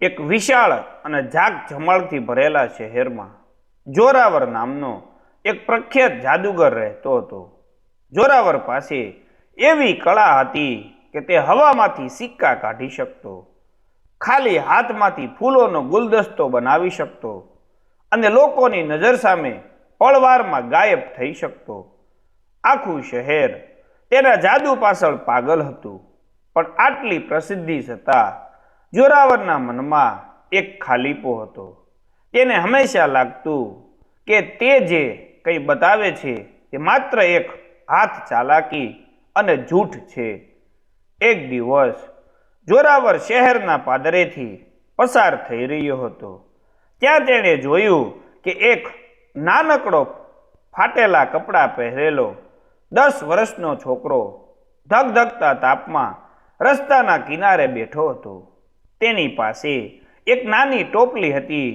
એક વિશાળ અને જાગ જમાળથી ભરેલા શહેરમાં જોરાવર નામનો એક પ્રખ્યાત જાદુગર રહેતો હતો. જોરાવર પાસે એવી કળા હતી કે તે હવામાંથી સિક્કા કાઢી શકતો, ખાલી હાથમાંથી ફૂલોનો ગુલદસ્તો બનાવી શકતો અને લોકોની નજર સામે પળવારમાં ગાયબ થઈ શકતો. આખું શહેર તેના જાદુ પાછળ પાગલ હતું, પણ આટલી પ્રસિદ્ધિ છતાં જોરાવરના મનમાં એક ખાલીપો હતો. તેને હંમેશા લાગતું કે તે જે કંઈ બતાવે છે તે માત્ર એક હાથ ચાલાકી અને જૂઠ છે. એક દિવસ જોરાવર શહેરના પાદરેથી પસાર થઈ રહ્યો હતો. ત્યાં તેણે જોયું કે એક નાનકડો ફાટેલા કપડાં પહેરેલો દસ વર્ષનો છોકરો ધગધગતા તાપમાં રસ્તાના કિનારે બેઠો હતો. તેની પાસે એક નાની ટોપલી હતી,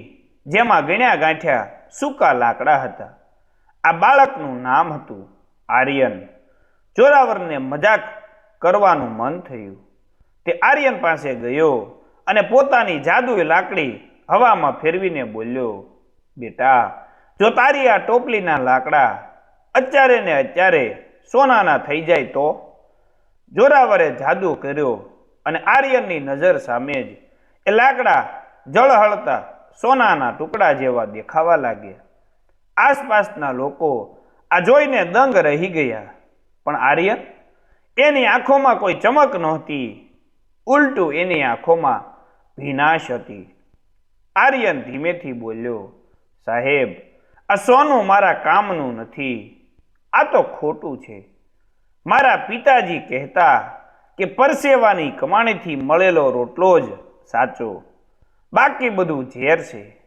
જેમાં ગણ્યા ગાંઠ્યા સૂકા લાકડા હતા. આ બાળકનું નામ હતું આર્યન. જોરાવરને મજાક કરવાનું મન થયું. તે આર્યન પાસે ગયો અને પોતાની જાદુઈ લાકડી હવામાં ફેરવીને બોલ્યો, બેટા, જો તારી આ ટોપલીના લાકડા અત્યારે ને અત્યારે સોનાના થઈ જાય તો? જોરાવરે જાદુ કર્યો અને આર્યનની નજર સામે જ એ લાકડા જળહળતા સોનાના ટુકડા જેવા દેખાવા લાગ્યા. આસપાસના લોકો આ જોઈને દંગ રહી ગયા. પણ આર્યન એની આંખોમાં કોઈ ચમક નહોતી. ઉલટું એની આંખોમાં ભીનાશ હતી. આર્યન ધીમેથી બોલ્યો, સાહેબ, આ સોનું મારા કામનું નથી. આ તો ખોટું છે. મારા પિતાજી કહેતા કે પરસેવાની કમાણીથી મળેલો રોટલો જ સાચો. બાકી બધું ઝેર છે.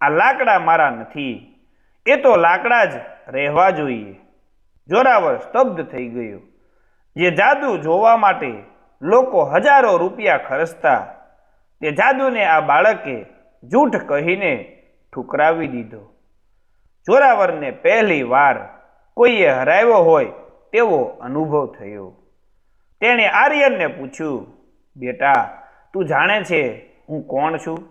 આ લાકડા મારા નથી. એ તો લાકડા જ રહેવા જોઈએ. જોરાવર સ્તબ્ધ થઈ ગયો. જે જાદુ જોવા માટે લોકો હજારો રૂપિયા ખર્ચતા, તે જાદુને આ બાળકે જૂઠ કહીને ઠુકરાવી દીધો. જોરાવરને પહેલી વાર કોઈએ હરાવ્યો હોય તેવો અનુભવ થયો. તેણે આર્યનને પૂછ્યું, બેટા, તું જાણે છે હું કોણ છું?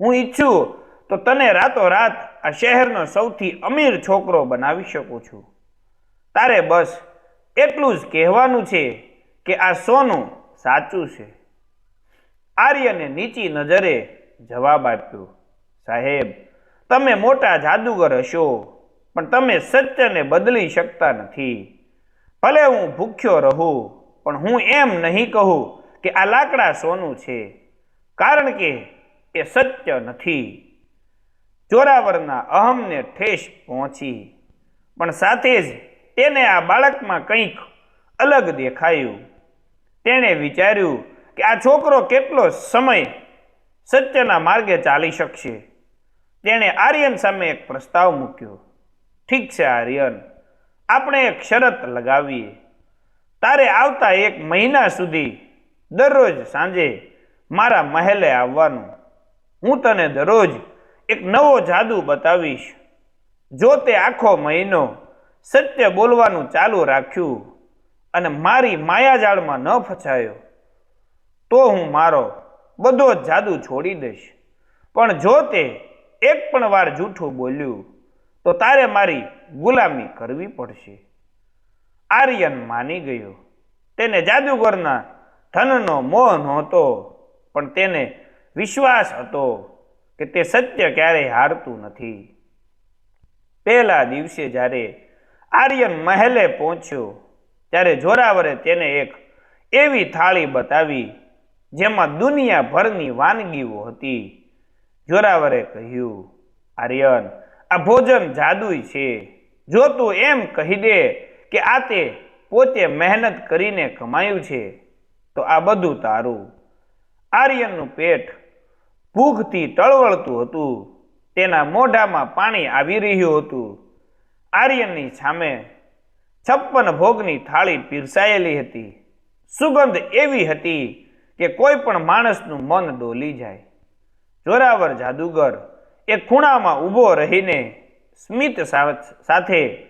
હું ઈચ્છું તો તને રાતોરાત આ શહેરનો સૌથી અમીર છોકરો બનાવી શકું છું. તારે બસ એટલું જ કહેવાનું છે કે આ સોનું સાચું છે. આર્યને નીચી નજરે જવાબ આપ્યો, સાહેબ, તમે મોટા જાદુગર હશો, પણ તમે સત્યને બદલી શકતા નથી. ભલે હું ભૂખ્યો રહું પણ હું એમ નહીં કહું કે આ લાકડા સોનું છે, કારણ કે એ સત્ય નથી. ચોરાવરના અહમને ઠેસ પહોંચી, પણ સાથે જ તેને આ બાળકમાં કંઈક અલગ દેખાયું. તેણે વિચાર્યું કે આ છોકરો કેટલો સમય સત્યના માર્ગે ચાલી શકશે. તેણે આર્યન સામે એક પ્રસ્તાવ મૂક્યો. ઠીક છે, આર્યન. આપણે એક શરત લગાવીએ. તારે આવતા એક મહિના સુધી દરરોજ સાંજે મારા મહેલે આવવાનું. હું તને દરરોજ એક નવો જાદુ બતાવીશ. જો તે આખો મહિનો સત્ય બોલવાનું ચાલુ રાખ્યું અને મારી માયાજાળમાં ન ફસાયો, તો હું મારો બધો જ જાદુ છોડી દઈશ. પણ જો તે એક પણ વાર જૂઠું બોલ્યું, તો તારે મારી ગુલામી કરવી પડશે. આર્યન માની ગયો. તેને જાદુગરના ધનનો મોહ નહોતો, પણ તેને વિશ્વાસ હતો કે તે સત્ય ક્યારેય હારતું નથી. પહેલા દિવસે જ્યારે આર્યન મહેલે પહોંચ્યો, ત્યારે જોરાવરે તેને એક એવી થાળી બતાવી, જેમાં દુનિયાભરની વાનગીઓ હતી. જોરાવરે કહ્યું, આર્યન, આ ભોજન જાદુઈ છે. જો તું એમ કહી દે કે આ તે પોતે મહેનત કરીને કમાયું છે, તો આ બધું તારું. આર્યનનું પેટ ભૂખથી તળવળતું હતું. તેના મોઢામાં પાણી આવી રહ્યું હતું. આર્યનની સામે છપ્પન ભોગની થાળી પીરસાયેલી હતી. સુગંધ એવી હતી કે કોઈ પણ માણસનું મન ડોલી જાય. જોરાવર જાદુગર એ ખૂણામાં ઊભો રહીને સ્મિત સાથે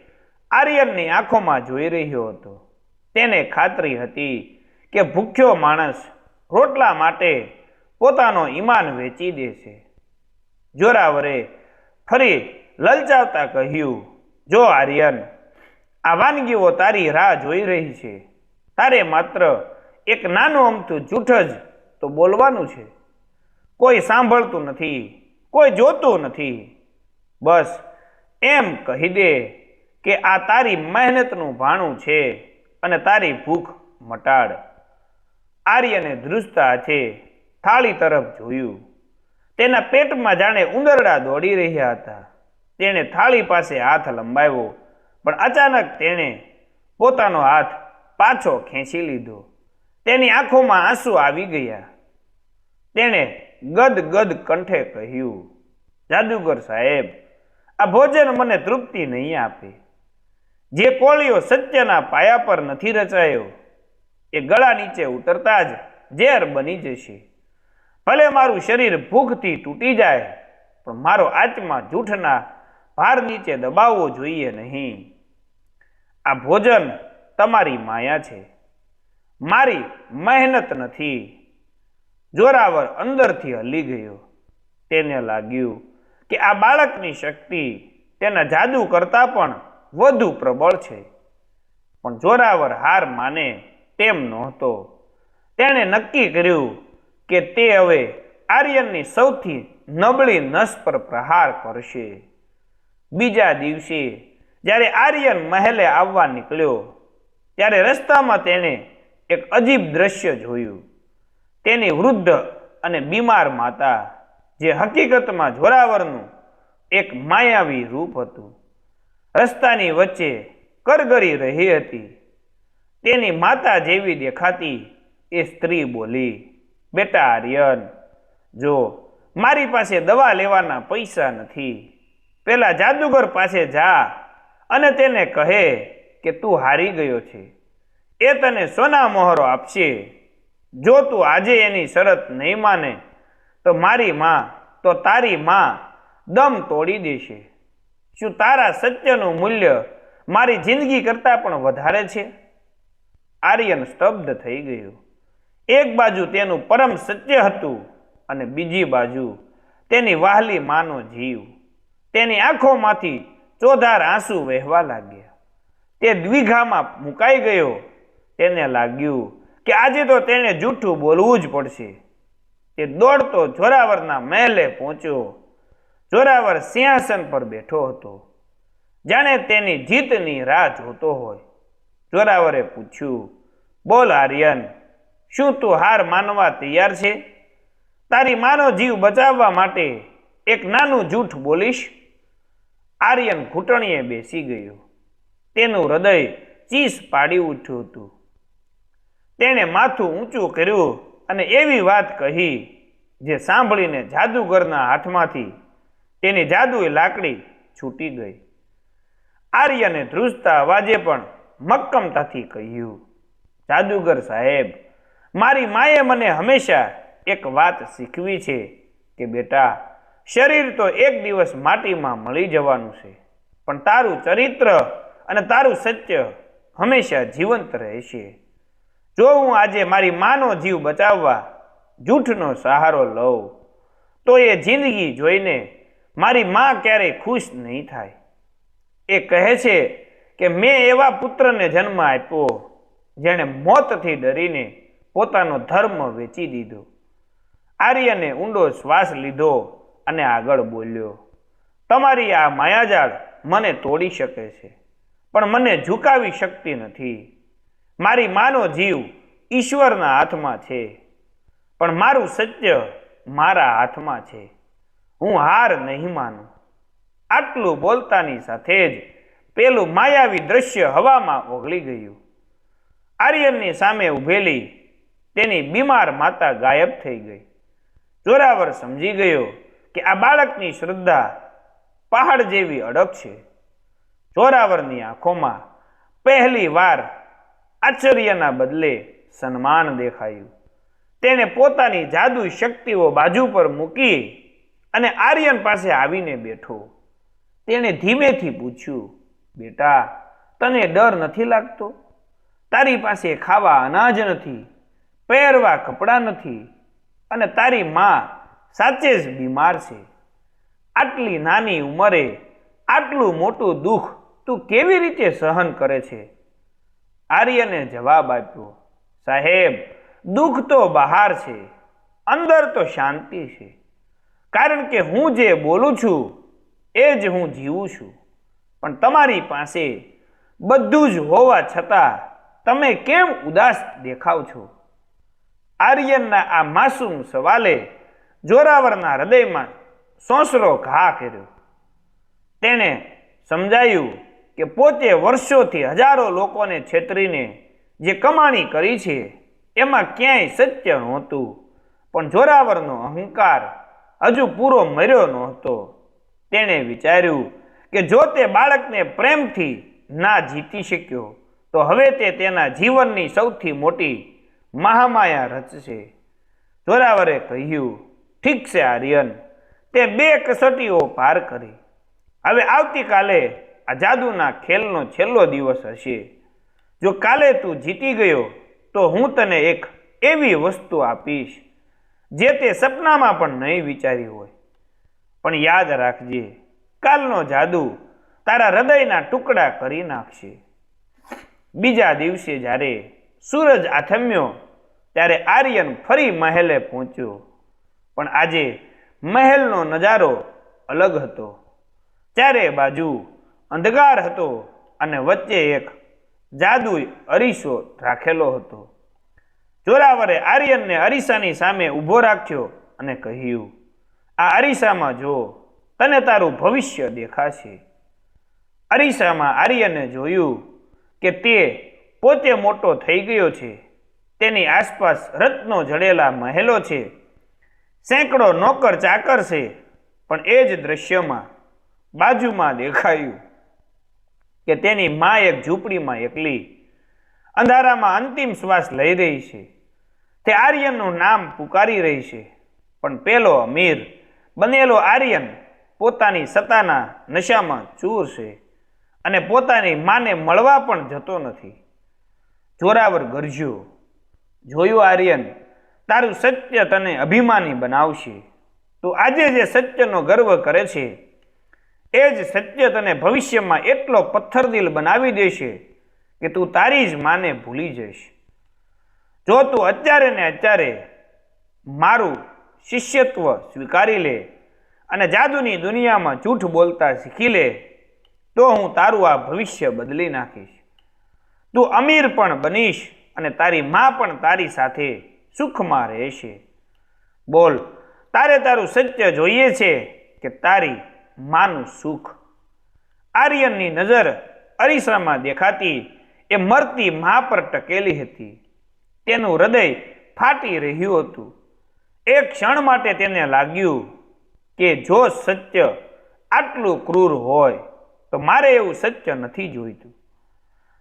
આર્યનની આંખોમાં જોઈ રહ્યો હતો. તેને ખાતરી હતી કે ભૂખ્યો માણસ રોટલા માટે પોતાનો ઈમાન વેચી દેશે. જોરાવરે ફરી લલચાવતા કહ્યું, જો આર્યન, આ વાનગીઓ તારી રાહ જોઈ રહી છે. તારે માત્ર એક નાનું અમથું જૂઠ જ તો બોલવાનું છે. કોઈ સાંભળતું નથી, કોઈ જોતું નથી. બસ એમ કહી દે કે આ તારી મહેનતનું ભાણું છે અને તારી ભૂખ મટાડ. આર્યને ધ્રુજતા છે, થાળી તરફ જોયું. તેના પેટમાં જાણે ઉંદરડા દોડી રહ્યા હતા. તેણે થાળી પાસે હાથ લંબાવ્યો, પણ અચાનક તેણે પોતાનો હાથ પાછો ખેંચી લીધો. તેની આંખોમાં આંસુ આવી ગયા. તેણે ગદ ગદ કંઠે કહ્યું, જાદુગર સાહેબ, આ ભોજન મને તૃપ્તિ નહીં આપે. જે કોળીઓ સત્યના પાયા પર નથી રચાયો, એ ગળા નીચે ઉતરતા જ ઝેર બની જશે. ભલે મારું શરીર ભૂખથી તૂટી જાય, પણ મારો આત્મા જૂઠના ભાર નીચે દબાવવો જોઈએ નહીં. આ ભોજન તમારી માયા છે. મારી મહેનત નથી. જોરાવર અંદરથી હલી ગયો. તેને લાગ્યું કે આ બાળકની શક્તિ તેના જાદુ કરતાં પણ વધુ પ્રબળ છે. પણ જોરાવર હાર માને તેમ નહોતો. તેણે નક્કી કર્યું કે તે હવે આર્યનની સૌથી નબળી નસ પર પ્રહાર કરશે. બીજા દિવસે, જ્યારે આર્યન મહેલે આવવા નીકળ્યો, ત્યારે રસ્તામાં તેણે એક અજીબ દ્રશ્ય જોયું. તેની વૃદ્ધ અને બીમાર માતા, જે હકીકતમાં જોરાવરનું એક માયાવી રૂપ હતું. રસ્તાની વચ્ચે કરગરી રહી હતી. તેની માતા જેવી દેખાતી એ સ્ત્રી બોલી, બેટા આર્યન, જો મારી પાસે દવા લેવાના પૈસા નથી, પેલા જાદુગર પાસે જા અને તેને કહે કે તું હારી ગયો છે. એ તને સોના મોહરો આપશે. જો તું આજે એની શરત નહીં માને, તો મારી માં, તો તારી માં દમ તોડી દેશે. શું તારા સત્યનું મૂલ્ય મારી જિંદગી કરતાં પણ વધારે છે? આર્યન સ્તબ્ધ થઈ ગયું. એક બાજુ તેનું પરમ સત્ય હતું અને બીજી બાજુ તેની વહાલી માનો જીવ. તેની આંખોમાંથી ચોધાર આંસુ વહેવા લાગ્યા. તે દ્વિઘામાં મુકાઈ ગયો. તેને લાગ્યું કે આજે તો તેણે જૂઠું બોલવું જ પડશે. તે દોડતો જોરાવરના મહેલે પહોંચ્યો. જોરાવર સિંહાસન પર બેઠો હતો. જાણે તેની જીતની રાહ જોતો હોય. જોરાવરે પૂછ્યું, બોલ આર્યન, શું તું હાર માનવા તૈયાર છે? તારી માનો જીવ બચાવવા માટે એક નાનું જૂઠ બોલીશ? આર્યન ઘૂંટણીએ બેસી ગયો. તેનું હૃદય ચીસ પાડી ઉઠ્યું હતું. તેણે માથું ઊંચું કર્યું અને એવી વાત કહી, જે સાંભળીને જાદુગરના હાથમાંથી તેની જાદુએ લાકડી છૂટી ગઈ. આર્યને ધ્રુજતા અવાજે પણ મક્કમતાથી કહ્યું, જાદુગર સાહેબ, મારી માએ મને હંમેશા એક વાત શીખવી છે કે બેટા, શરીર તો એક દિવસ માટીમાં મળી જવાનું છે, પણ તારું ચરિત્ર અને તારું સત્ય હંમેશા જીવંત રહેશે. જો હું આજે મારી માનો જીવ બચાવવા જૂઠનો સહારો લઉં, તો એ જિંદગી જોઈને મારી માં ક્યારેય ખુશ નહીં થાય. એ કહે છે કે મેં એવા પુત્રને જન્મ આપ્યો, જેણે મોતથી ડરીને પોતાનો ધર્મ વેચી દીધો. આર્યને ઊંડો શ્વાસ લીધો અને આગળ બોલ્યો, તમારી આ માયાજાળ મને તોડી શકે છે, પણ મને ઝુકાવી શકતી નથી. મારી માનો જીવ ઈશ્વરના હાથમાં છે, પણ મારું સત્ય મારા હાથમાં છે. હું હાર નહીં માનું. આટલું બોલતાની સાથે જ પેલું માયાવી દ્રશ્ય હવામાં ઓગળી ગયું. આર્યનની સામે ઊભેલી તેની બીમાર માતા ગાયબ થઈ ગઈ. જોરાવર સમજી ગયો કે આ બાળકની શ્રદ્ધા પહાડ જેવી અડગ છે. જોરાવરની આંખોમાં પહેલી વાર આશ્ચર્યના બદલે સન્માન દેખાયું. તેણે પોતાની જાદુ શક્તિઓ બાજુ પર મૂકી અને આર્યન પાસે આવીને બેઠો. તેણે ધીમેથી પૂછ્યું, બેટા, તને ડર નથી લાગતો? તારી પાસે ખાવા અનાજ નથી, પહેરવા કપડાં નથી અને તારી માં સાચે જ બીમાર છે. આટલી નાની ઉંમરે આટલું મોટું દુઃખ તું કેવી રીતે સહન કરે છે? આર્યને જવાબ આપ્યો, સાહેબ, દુઃખ તો બહાર છે, અંદર તો શાંતિ છે. કારણ કે હું જે બોલું છું, એ જ હું જીવું છું. પણ તમારી પાસે બધું જ હોવા છતાં તમે કેમ ઉદાસ દેખાવ છો? આર્યનના આ માસૂમ સવાલે જોરાવરના હૃદયમાં સોંસરો ઘા કર્યો. તેણે સમજાયું કે પોતે વર્ષોથી હજારો લોકોને છેતરીને જે કમાણી કરી છે, એમાં ક્યાંય સત્ય નહોતું. પણ જોરાવરનો અહંકાર હજુ પૂરો મર્યો નહોતો તેણે વિચાર્યું કે જો તે બાળકને પ્રેમથી ના જીતી શક્યો, તો હવે તે તેના જીવનની સૌથી મોટી મહામાયા રચશે. જોરાવરે કહ્યું, ઠીક છે આર્યન, તે બે કસોટીઓ પાર કરી. હવે આવતીકાલે આ જાદુના ખેલનો છેલ્લો દિવસ હશે. જો કાલે તું જીતી ગયો, તો હું તને એક એવી વસ્તુ આપીશ. જે તે સપનામાં પણ નહીં વિચારી હોય. પણ યાદ રાખજે, કાલનો જાદુ તારા હૃદયના ટુકડા કરી નાખશે. બીજા દિવસે જ્યારે સૂરજ આથમ્યો, ત્યારે આર્યન ફરી મહેલે પહોંચ્યો. પણ આજે મહેલનો નજારો અલગ હતો. ચારે બાજુ અંધકાર હતો અને વચ્ચે એક જાદુ અરીસો રાખેલો હતો. જોરાવરે આર્યનને અરીસાની સામે ઊભો રાખ્યો અને કહ્યું, આ અરીસામાં જો તને તારું ભવિષ્ય દેખાશે. અરીસામાં આર્યને જોયું કે તે પોતે મોટો થઈ ગયો છે. તેની આસપાસ રત્નો જડેલા મહેલો છે. સેંકડો નોકર ચાકર છે, પણ એ જ દ્રશ્યમાં બાજુમાં દેખાયું કે તેની મા એક ઝૂંપડીમાં એકલી અંધારામાં અંતિમ શ્વાસ લઈ રહી છે. તે આર્યનનું નામ પુકારી રહી છે. પણ પેલો અમીર, બનેલો આર્યન પોતાની સત્તાના નશામાં ચૂર છે અને પોતાની માને મળવા પણ જતો નથી. જોરાવર ગરજ્યો, જોયું આર્યન, તારું સત્ય તને અભિમાની બનાવશે. તું આજે જે સત્યનો ગર્વ કરે છે, એ જ સત્ય તને ભવિષ્યમાં એટલો પથ્થરદિલ બનાવી દેશે કે તું તારી જ માને ભૂલી જઈશ. જો તું અત્યારે ને અત્યારે મારું શિષ્યત્વ સ્વીકારી લે અને જાદુની દુનિયામાં જૂઠ બોલતા શીખી લે, તો હું તારું આ ભવિષ્ય બદલી નાખીશ. તું અમીર પણ બનીશ અને તારી મા પણ તારી સાથે સુખમાં રહેશે. બોલ, તારે તારું સત્ય જોઈએ છે કે તારી માનું સુખ? આર્યનની નજર અરીસામાં દેખાતી એ મરતી મા પર ટકેલી હતી. તેનું હૃદય ફાટી રહ્યું હતું. એક ક્ષણ માટે તેને લાગ્યું કે જો સત્ય આટલું ક્રૂર હોય, તો મારે એવું સત્ય નથી જોઈતું.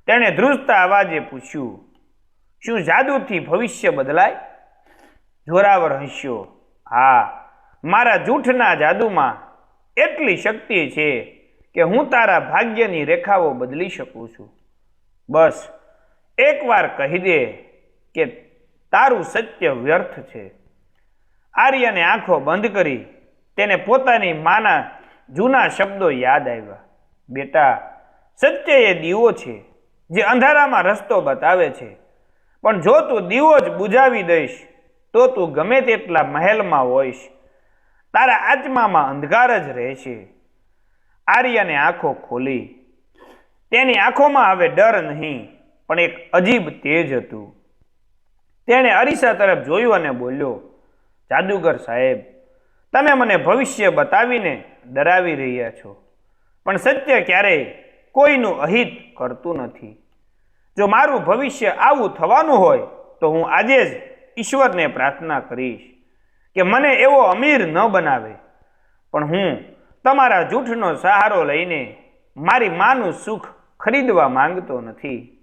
તેણે ધ્રુજતા અવાજે પૂછ્યું, શું જાદુથી ભવિષ્ય બદલાય? જોરાવર હસ્યો, હા, મારા જૂઠના જાદુમાં એટલી શક્તિ છે કે હું તારા ભાગ્યની રેખાઓ બદલી શકું છું. બસ એકવાર કહી દે કે તારું સત્ય વ્યર્થ છે. આર્યને આંખો બંધ કરી તેને પોતાની માના જૂના શબ્દો યાદ આવ્યા. બેટા, સત્ય એ દીવો છે, જે અંધારામાં રસ્તો બતાવે છે. પણ જો તું દીવો જ બુજાવી દઈશ, તો તું ગમે તેટલા મહેલમાં હોઈશ. તારા આત્મામાં અંધકાર જ રહેશે. આર્યને આંખો ખોલી. તેની આંખોમાં હવે ડર નહીં, પણ એક અજીબ તેજ હતું. તેણે અરીસા તરફ જોયું અને બોલ્યો, જાદુગર સાહેબ, તમે મને ભવિષ્ય બતાવીને ડરાવી રહ્યા છો, પણ સત્ય ક્યારેય કોઈનું અહિત કરતું નથી. જો મારું ભવિષ્ય આવું થવાનું હોય, તો હું આજે જ ઈશ્વરને પ્રાર્થના કરીશ કે મને એવો અમીર ન બનાવે. પણ હું તમારા જૂઠનો સહારો લઈને મારી માનું સુખ ખરીદવા માંગતો નથી.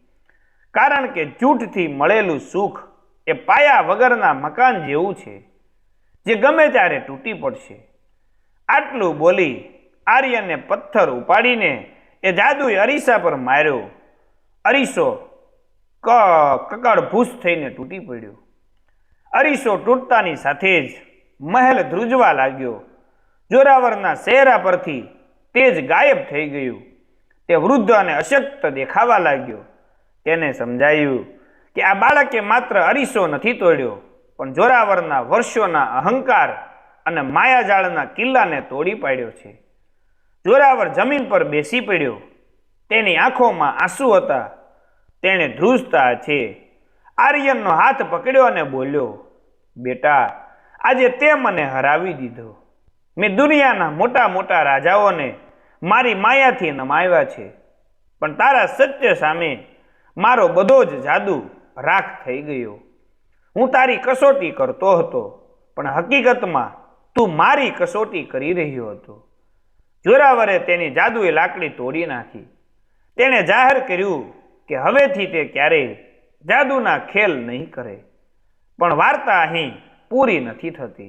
કારણ કે જૂઠથી મળેલું સુખ એ પાયા વગરના મકાન જેવું છે, જે ગમે ત્યારે તૂટી પડશે. આટલું બોલી આર્યને પથ્થર ઉપાડીને એ જાદુએ અરીસા પર માર્યો. અરીસો ક કકડ ભૂસ થઈને તૂટી પડ્યો. અરીસો તૂટતાની સાથે જ મહેલ ધ્રુજવા લાગ્યો. જોરાવરના ચહેરા પરથી તેજ ગાયબ થઈ ગયું. તે વૃદ્ધ અને અશક્ત દેખાવા લાગ્યો. તેને સમજાયું કે આ બાળકે માત્ર અરીસો નથી તોડ્યો, પણ જોરાવરના વર્ષોના અહંકાર અને માયાજાળના કિલ્લાને તોડી પાડ્યો છે. જોરાવર જમીન પર બેસી પડ્યો. તેની આંખોમાં આંસુ હતા. તેણે ધ્રુજતા છે. આર્યનનો હાથ પકડ્યો અને બોલ્યો, બેટા, આજે તે મને હરાવી દીધો. મેં દુનિયાના મોટા મોટા રાજાઓને મારી માયાથી નમાવ્યા છે. પણ તારા સત્ય સામે મારો બધો જ જાદુ રાખ થઈ ગયો. હું તારી કસોટી કરતો હતો, પણ હકીકતમાં તું મારી કસોટી કરી રહ્યો હતો. જોરાવરે તેની જાદુએ લાકડી તોડી નાખી. તેણે જાહેર કર્યું કે હવેથી તે ક્યારેય જાદુના ખેલ નહીં કરે. પણ વાર્તા અહીં પૂરી નથી થતી.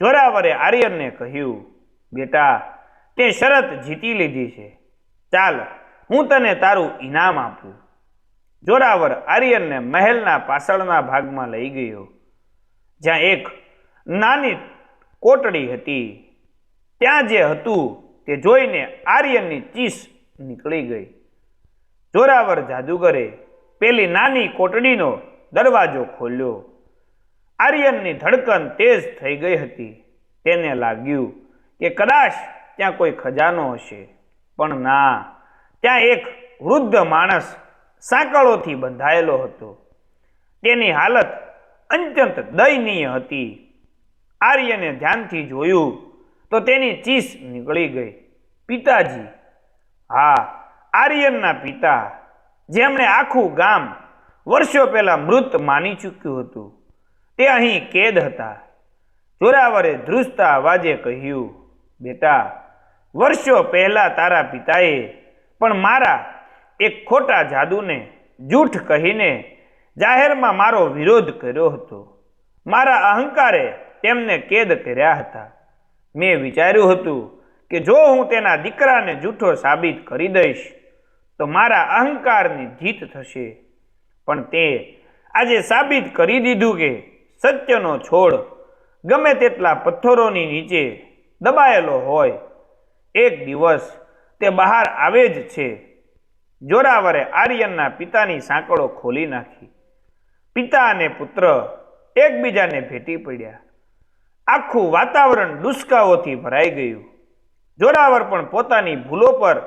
જોરાવરે આર્યનને કહ્યું, બેટા, તે શરત જીતી લીધી છે. ચાલ, હું તને તારું ઇનામ આપું. જોરાવર આર્યનને મહેલના પાછળના ભાગમાં લઈ ગયો, જ્યાં એક નાની કોટડી હતી. ત્યાં જે હતું તે જોઈને આર્યનની ચીસ નીકળી ગઈ. જોરાવર જાદુગરે પેલી નાની કોટડીનો દરવાજો ખોલ્યો. આર્યનની ધડકન તેજ થઈ ગઈ હતી. તેને લાગ્યું કે કદાચ ત્યાં કોઈ ખજાનો હશે. પણ ના, ત્યાં એક વૃદ્ધ માણસ સાંકળોથી બંધાયેલો હતો. તેની હાલત અત્યંત દયનીય હતી. આર્યને ધ્યાનથી જોયું તો તેની ચીસ નીકળી ગઈ. પિતાજી, હા, આર્યનના પિતા, જેમણે આખું ગામ વર્ષો પહેલાં મૃત માની ચૂક્યું હતું. તે અહીં કેદ હતા. જોરાવરે ધ્રુજતા અવાજે કહ્યું, બેટા, વર્ષો પહેલાં તારા પિતાએ પણ મારા એક ખોટા જાદુને જૂઠ કહીને જાહેરમાં મારો વિરોધ કર્યો હતો. મારા અહંકારે તેમને કેદ કર્યા હતા. મેં વિચાર્યું હતું કે જો હું તેના દીકરાને જૂઠો સાબિત કરી દઈશ, તો મારા અહંકારની જીત થશે. પણ તે આજે સાબિત કરી દીધું કે સત્યનો છોડ ગમે તેટલા પથ્થરોની નીચે દબાયેલો હોય. એક દિવસ તે બહાર આવે જ છે. જોરાવરે આર્યનના પિતાની સાંકળો ખોલી નાખી. પિતા અને પુત્ર એકબીજાને ભેટી પડ્યા. આખું વાતાવરણ દુષ્કાઓથી ભરાઈ ગયું. જોરાવર પણ પોતાની ભૂલો પર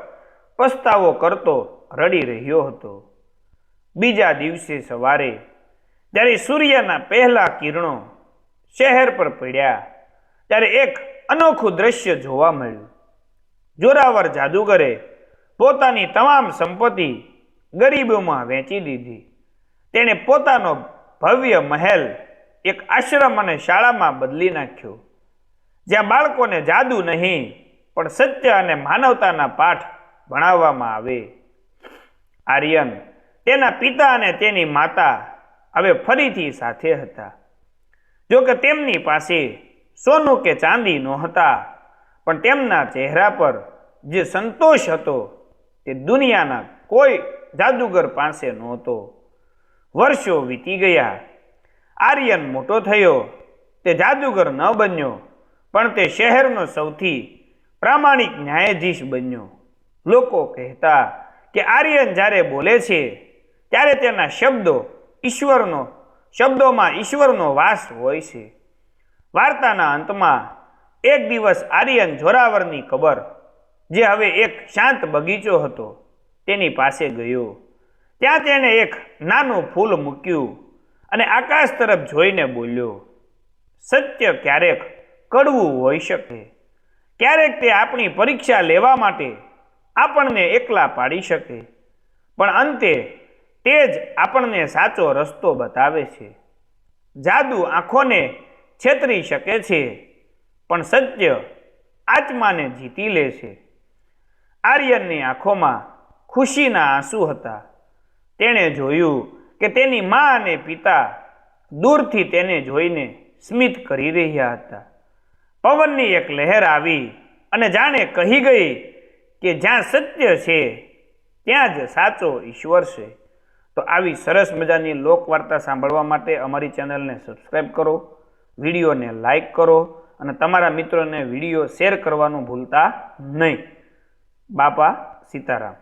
પસ્તાવો કરતો રડી રહ્યો હતો. બીજા દિવસે સવારે, જ્યારે સૂર્યના પહેલા કિરણો શહેર પર પડ્યા, ત્યારે એક અનોખું દ્રશ્ય જોવા મળ્યું. જોરાવર જાદુગરે પોતાની તમામ સંપત્તિ ગરીબોમાં વેચી દીધી. તેણે પોતાનો ભવ્ય મહેલ એક આશ્રમ અને શાળામાં બદલી નાખ્યો. જ્યાં બાળકોને જાદુ નહીં, પણ સત્ય અને માનવતાના પાઠ ભણાવવામાં આવે. આર્યન તેના પિતા અને તેની માતા હવે ફરીથી સાથે હતા. જો કે તેમની પાસે સોનું કે ચાંદી નહોતા, પણ તેમના ચહેરા પર જે સંતોષ હતો તે દુનિયાના કોઈ જાદુગર પાસે નહોતો. વર્ષો વીતી ગયા. આર્યન મોટો થયો. તે જાદુગર ન બન્યો, પણ તે શહેરનો સૌથી પ્રામાણિક ન્યાયાધીશ બન્યો. લોકો કહેતા કે આર્યન જ્યારે બોલે છે, ત્યારે તેના શબ્દો ઈશ્વરનો, શબ્દોમાં ઈશ્વરનો વાસ હોય છે. વાર્તાના અંતમાં, એક દિવસ આર્યન જોરાવરની કબર જે હવે એક શાંત બગીચો હતો, તેની પાસે ગયો. ત્યાં તેણે એક નાનું ફૂલ મૂક્યું અને આકાશ તરફ જોઈને બોલ્યો, સત્ય ક્યારેક કડવું હોઈ શકે. ક્યારેક તે આપણી પરીક્ષા લેવા માટે આપણને એકલા પાડી શકે. પણ અંતે તે જ આપણને સાચો રસ્તો બતાવે છે. જાદુ આંખોને છેતરી શકે છે, પણ સત્ય આત્માને જીતી લે છે. આર્યનની આંખોમાં ખુશીના આંસુ હતા. તેણે જોયું કે તેની મા અને પિતા દૂરથી તેને જોઈને સ્મિત કરી રહ્યા હતા. પવનની એક લહેર આવી અને જાણે કહી ગઈ કે જ્યાં સત્ય છે, ત્યાં જ સાચો ઈશ્વર છે. તો આવી સરસ મજાની લોકવાર્તા સાંભળવા માટે અમારી ચેનલને સબસ્ક્રાઈબ કરો, વિડીયોને લાઈક કરો અને તમારા મિત્રોને વીડિયો શેર કરવાનું ભૂલતા નહીં. બાપા સીતારામ.